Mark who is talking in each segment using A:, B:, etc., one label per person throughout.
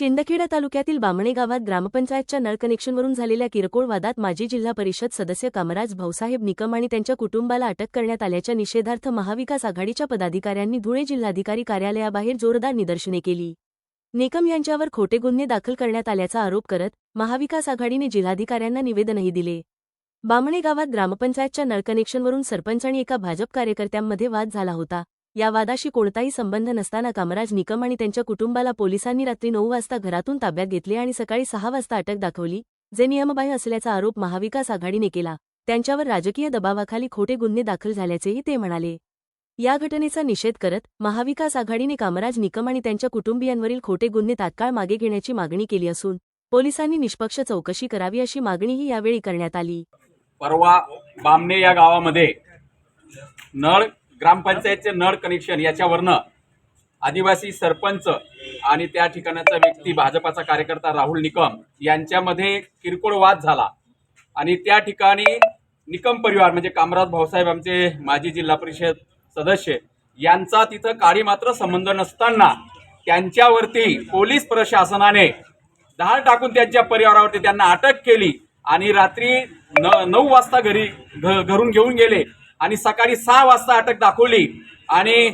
A: शिंदखेडा तालुक्यातील बामणे गावात ग्रामपंचायतच्या नळ कनेक्शनवरून झालेल्या किरकोळ वादात माजी जिल्हा परिषद सदस्य कामराज भाऊसाहेब निकम आणि त्यांच्या कुटुंबाला अटक करण्यात आल्याच्या निषेधार्थ महाविकास आघाडीच्या पदाधिकाऱ्यांनी धुळे जिल्हाधिकारी कार्यालयाबाहेर जोरदार निदर्शने केली. निकम यांच्यावर खोटे गुन्हे दाखल करण्यात आल्याचा आरोप करत महाविकास आघाडीने जिल्हाधिकाऱ्यांना निवेदनही दिले. बामणे गावात ग्रामपंचायतच्या नळ कनेक्शनवरून सरपंच आणि एका भाजप कार्यकर्त्यांमध्ये वाद झाला होता. या वादाशी कोणताही संबंध नसताना कामराज निकम आणि त्यांच्या कुटुंबाला पोलिसांनी रात्री नऊ वाजता घरातून ताब्यात घेतले आणि सकाळी सहा वाजता अटक दाखवली जे नियमबाह्य असल्याचा आरोप महाविकास आघाडीने केला. त्यांच्यावर राजकीय दबावाखाली खोटे गुन्हे दाखल झाल्याचेही ते म्हणाले. या घटनेचा निषेध करत महाविकास आघाडीने कामराज निकम आणि त्यांच्या कुटुंबियांवरील खोटे गुन्हे तात्काळ मागे घेण्याची मागणी केली असून पोलिसांनी निष्पक्ष चौकशी करावी अशी मागणीही यावेळी करण्यात आली.
B: परवा बामणे या गावामध्ये नळ ग्रामपंचायतचे नळ कनेक्शन याच्यावरनं आदिवासी सरपंच आणि त्या ठिकाणाचा व्यक्ती भाजपाचा कार्यकर्ता राहुल निकम यांच्यामध्ये किरकोळ वाद झाला. आणि त्या ठिकाणी निकम परिवार म्हणजे कामराज भाऊसाहेब आमचे माजी जिल्हा परिषद सदस्य यांचा तिथं काही मात्र संबंध नसताना त्यांच्यावरती पोलीस प्रशासनाने धाड टाकून त्यांच्या परिवारावरती त्यांना अटक केली आणि रात्री न नऊ वाजता घरी घ घरून घेऊन गेले. आणि सकाळी सहा वाजता अटक दाखवली. आणि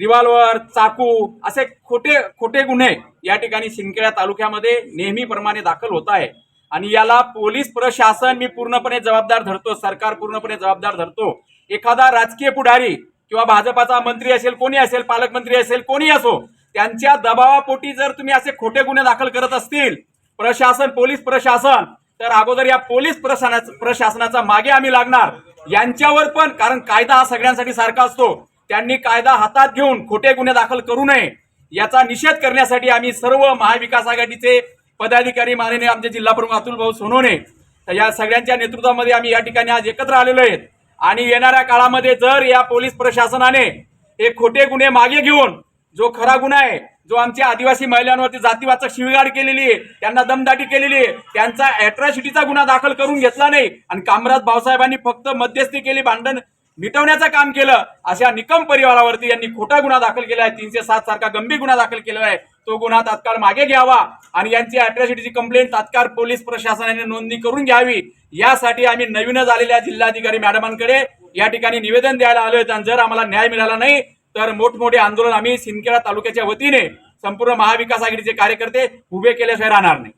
B: रिव्हॉल्वर चाकू असे खोटे खोटे गुन्हे या ठिकाणी शिंदखेडा तालुक्यामध्ये नेहमीप्रमाणे दाखल होत आहे. आणि याला पोलीस प्रशासन मी पूर्णपणे जबाबदार धरतो सरकार पूर्णपणे जबाबदार धरतो. एखादा राजकीय पुढारी किंवा भाजपाचा मंत्री असेल कोणी असेल पालकमंत्री असेल कोणी असो त्यांच्या दबावापोटी जर तुम्ही असे खोटे गुन्हे दाखल करत असतील प्रशासन पोलीस प्रशासन तर अगोदर या पोलीस प्रशासनाचा मागे आम्ही लागणार. यांच्यावर पण कारण कायदा हा सगळ्यांसाठी सारखा असतो. त्यांनी कायदा हातात घेऊन खोटे गुन्हे दाखल करू नये याचा निषेध करण्यासाठी आम्ही सर्व महाविकास आघाडीचे पदाधिकारी माननीय आमचे जिल्हा प्रमुख अतुल भाऊ सोनवणे तर या सगळ्यांच्या नेतृत्वामध्ये आम्ही या ठिकाणी आज एकत्र आलेलो आहेत. आणि येणाऱ्या काळामध्ये जर या पोलीस प्रशासनाने हे खोटे गुन्हे मागे घेऊन जो खरा गुन्हा आहे जो आमच्या आदिवासी महिलांवरती जातीवाचक शिवगाड केलेली आहे त्यांना दमदाटी केलेली आहे त्यांचा अॅट्रॉसिटीचा गुन्हा दाखल करून घेतला नाही आणि कामराज भाऊसाहेबांनी फक्त मध्यस्थी केली भांडण मिटवण्याचं काम केलं अशा निकम परिवारावरती यांनी खोटा गुन्हा दाखल केला आहे तीनशे सात सारखा गंभीर गुन्हा दाखल केलेला आहे. तो गुन्हा तात्काळ मागे घ्यावा आणि यांची अॅट्रॉसिटीची कंप्लेंट तात्काळ पोलीस प्रशासनाने नोंदणी करून घ्यावी. यासाठी आम्ही नवीनच आलेल्या जिल्हाधिकारी मॅडमांकडे या ठिकाणी निवेदन द्यायला आलो आणि जर आम्हाला न्याय मिळाला नाही तर मोठमोठे आंदोलन आम्ही सिंदखेडा तालुक्याच्या वतीने संपूर्ण महाविकास आघाडीचे कार्यकर्ते उभे केल्याशिवाय राहणार नाही.